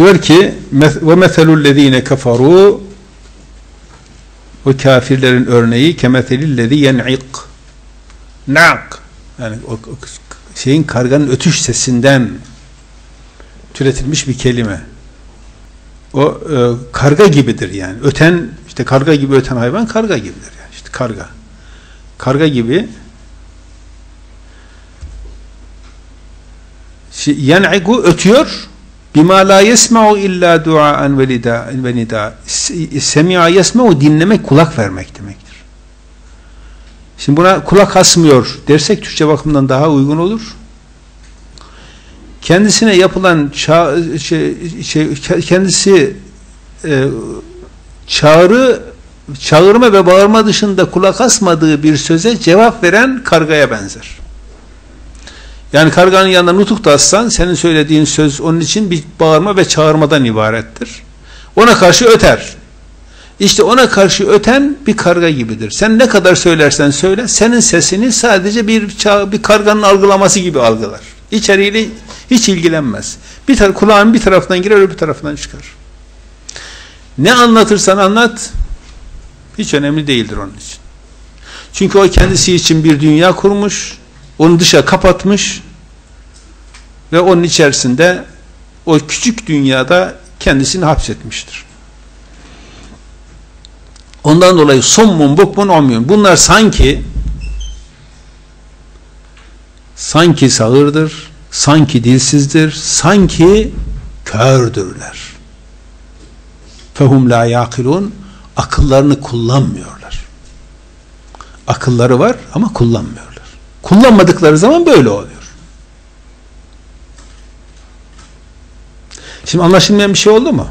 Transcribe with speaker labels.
Speaker 1: Diyor ki ve meselul lezine kafaru o kafirlerin örneği kemeselillezi yen'ik nak yani o, o şeyin karganın ötüş sesinden türetilmiş bir kelime. O e, karga gibidir yani. Öten işte karga gibi öten hayvan karga gibidir yani. İşte karga. Karga gibi yen'igu ötüyor bima la yesma'u illa duaen ve nida semi'a yesma'u dinlemek kulak vermek demektir. Şimdi buna kulak asmıyor dersek Türkçe bakımından daha uygun olur. Kendisine yapılan ça şey, şey, kendisi e, çağrı çağırma ve bağırma dışında kulak asmadığı bir söze cevap veren kargaya benzer. Yani karganın yanında nutuk da assan senin söylediğin söz onun için bir bağırma ve çağırmadan ibarettir. Ona karşı öter. İşte ona karşı öten bir karga gibidir. Sen ne kadar söylersen söyle senin sesini sadece bir bir karganın algılaması gibi algılar. İçeriğiyle hiç ilgilenmez. Bir tar kulağın bir tarafından girer öbür tarafından çıkar. Ne anlatırsan anlat hiç önemli değildir onun için. Çünkü o kendisi için bir dünya kurmuş, onu dışa kapatmış ve onun içerisinde o küçük dünyada kendisini hapsetmiştir. Ondan dolayı sommun bukmun olmuyor. Bunlar sanki sanki sağırdır, sanki dilsizdir, sanki kördürler. Fehum la yakilun akıllarını kullanmıyorlar. Akılları var ama kullanmıyorlar. Kullanmadıkları zaman böyle oluyor. Şimdi anlaşılmayan bir şey oldu mu?